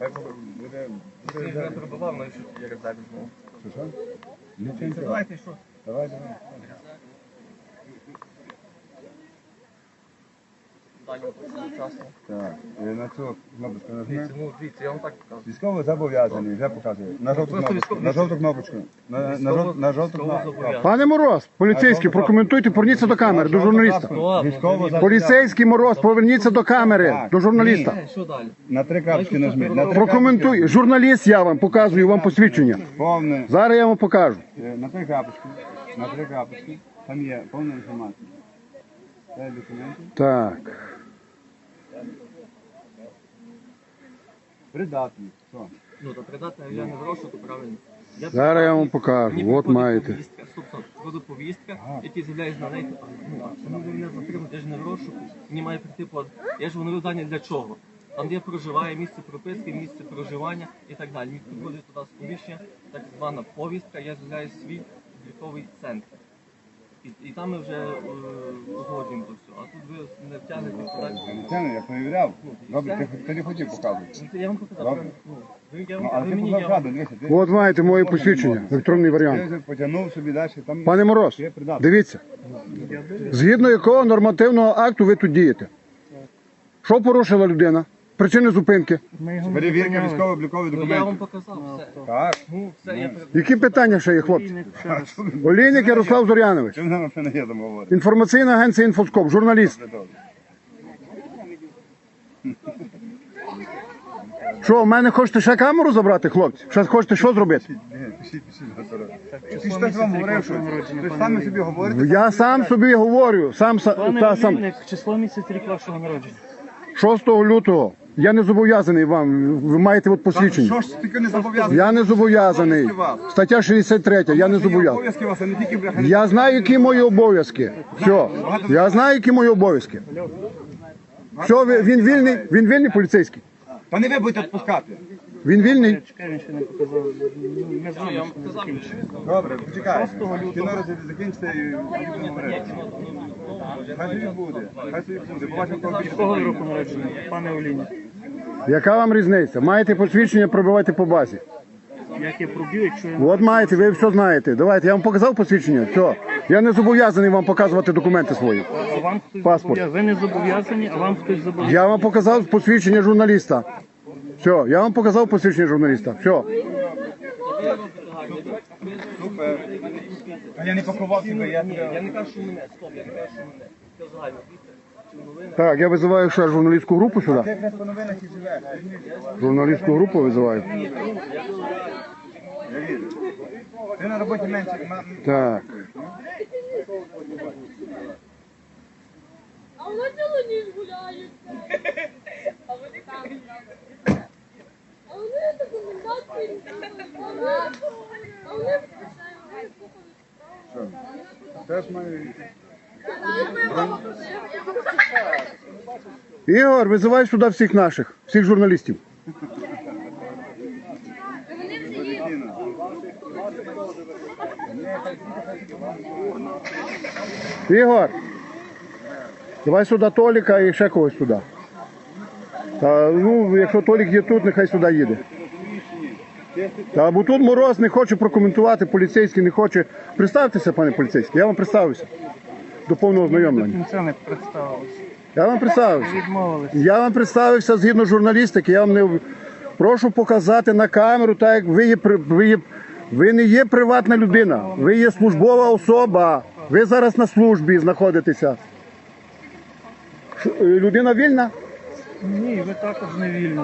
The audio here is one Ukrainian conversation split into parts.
Ну я знову. Давайте, що? Давай, давай. Так, на цю кнопочку нажми. Дивіться, ну дивіться, я вам так покажу. Військово зобов'язаний, вже показує. На жовту Просто кнопочку. військово- На жовту кнопочку. На, на, жов- на жовту кнопочку. Пане Мороз, поліцейський, прокоментуйте, поверніться до камери, до журналіста. Військово Поліцейський Мороз, поверніться до камери, до журналіста. Е, Що далі? На три крапочки нажми. На три Прокоментуй. Журналіст я вам показую вам посвідчення. Повне. Зараз я вам покажу. Е, На три крапочки. На три крапочки. Там є повна інформація. Це документи. Так. Придатні. Що? Ну, то придатне я не в розшуку, правильно. Я Зараз я вам покажу. Мені От приходить маєте. повістка, стоп, стоп, приходить повістка, які з'являються на неї, ну, а чому ви мене затримуєте, я ж не в розшуку, мені має прийти по... Я ж воно дані для чого? Там, де я проживаю, місце прописки, місце проживання і так далі. Мені приходить туди сповіщення, так звана повістка, я з'являю свій обліковий центр. І, і там ми вже е, то все. А тут ви не втягнете туди. Звичайно, я перевіряв. Добре, ти, ти не хотів показувати. Ну, Я вам показав. Добре. Ну, ви, я Ну, але ви ти мені показав я правду, дивися. ти- От маєте моє посвідчення, електронний Ти варіант. вже потягнув собі далі. Там Пане Мороз, є придатний. дивіться. Згідно якого нормативного акту ви тут дієте? Що порушила людина? Причини зупинки? Перевірка військово-облікових Ну, я вам документів. показав все. Так. Ну, все, я перед- Які питання ще є, хлопці? А що ви- Олійник Ярослав Зорянович, Чому нам ще не є там говорити? інформаційна агенція Інфоскоп, журналіст. Що, в мене хочете ще камеру забрати, хлопці? Ще хочете що зробити? Ні, Пишіть, пишіть, Гатора. Ти ж так вам говорив, що ви ж самі собі говорите. Я сам собі говорю, сам са- Пане та сам Олійник, число місяць рік вашого народження. 6 лютого. Я не зобов'язаний вам. Ви маєте от посвідчення. Що ж тільки не зобов'язаний? Я не зобов'язаний. Стаття 63, я не зобов'язаний. Обов'язки у вас, а не тільки бляха. Я знаю, які мої обов'язки. Все. Я знаю, які мої обов'язки. Все, ви- він вільний, він вільний поліцейський. Та не ви будете відпускати. Він вільний. Чекай, він ще не показав. Ну, Ми Я знаємо, вам що не показав. Добре, почекай. Кіно закінчиться і будемо говорити. Хай собі буде. Хай собі буде. Побачимо, кого більше. Якого ви року народження, пане Олійник? Яка вам різниця? Маєте посвідчення, пробивайте по базі. Як я проб'ю, якщо я От маєте, ви все знаєте. Давайте, я вам показав посвідчення. Все. Я не зобов'язаний вам показувати документи свої. а вам хтось Паспорт. зобов'язаний? Ви не зобов'язані, а вам хтось зобов'язаний. Я вам показав посвідчення журналіста. Все, я вам показав посвідчення журналіста. Все. Супер. А я не пакував тебе, я я не кажу, що мене, стоп, я не кажу, що мене. Це загально. Так, я визиваю ще журналістську групу сюди. якраз по новинах і живеш. Журналістську групу визиваю. Ти на роботі менше... ма- Так. А вони цілу ніч гуляють. А вони там. А вони до комендантської А вони Теж маю... Ігор, визивай сюди всіх наших, всіх журналістів. Ігор, давай сюди Толіка і ще когось сюди. Ну, якщо Толік є тут, нехай сюди їде. Та, бо тут мороз не хоче прокоментувати, поліцейський не хоче. Представтеся, пане поліцейський, я вам представився. До повного ознайомлення. кінця не представилися. Я вам представився. Відмовилися. Я вам представився згідно журналістики. Я вам не прошу показати на камеру, так як ви є при- ви є. Ви не є приватна людина, ви є службова особа. Ви зараз на службі знаходитеся. Ш- е, Людина вільна? Ні, ви також не вільні.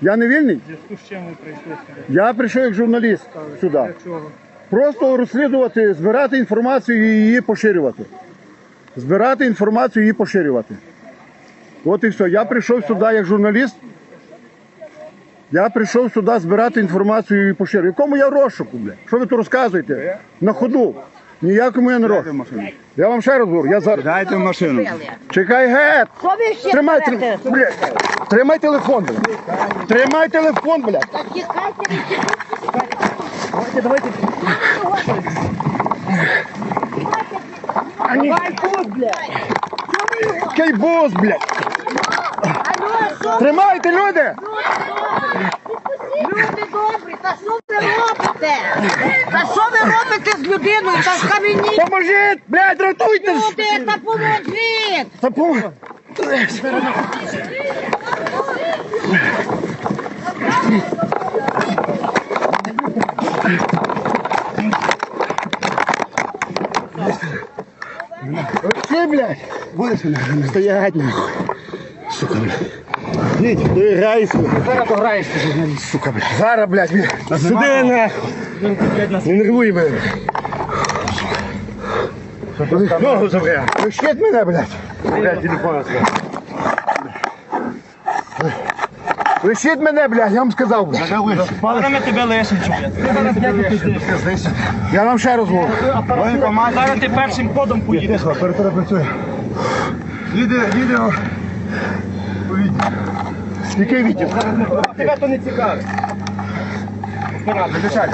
Я не вільний? Зв'язку з чим ви прийшли сюди? Я прийшов як журналіст сюди. Для чого? Просто розслідувати, збирати інформацію і її поширювати. Збирати інформацію і її поширювати. От і все. Я прийшов сюди як журналіст. Я прийшов сюди збирати інформацію і поширювати. Якому я розшуку, бля? Що ви тут розказуєте? На ходу. Ніякому я не розшуку. машину. Я вам ще раз говорю, я зараз. Дайте в машину. Чекай гет! Що ви ще Тримай, берете? тр... блядь. Тримай телефон, блядь. Тримай телефон, блядь. Та тікайте від Давайте, давайте. Давай тут, блядь. Кейбос, блядь. Алло, що Тримайте, люди! Та що ви робите з людиною? Та в камені Поможіть! Блядь, рятуйте! люди, та поможіть! Та пом... Ти, блядь! Будеш стоять, нахуй. Сука, блядь. Діть, доіграйся. Зараз дограєшся, журналіст, сука, блядь. Зараз, блядь, блядь. Сюди, нахуй. Не нервуй мене. Ногу забре. Пишіть мене, блядь. Блядь, телефон Лишіть мене, блядь, я вам сказав, блядь. Зараз ми тебе лишимо. Я вам ще раз говорю. Зараз ти першим ходом поїдеш. Оператора працює. Їде, їде. Який відділ? Тебе то не цікавить. Виключай.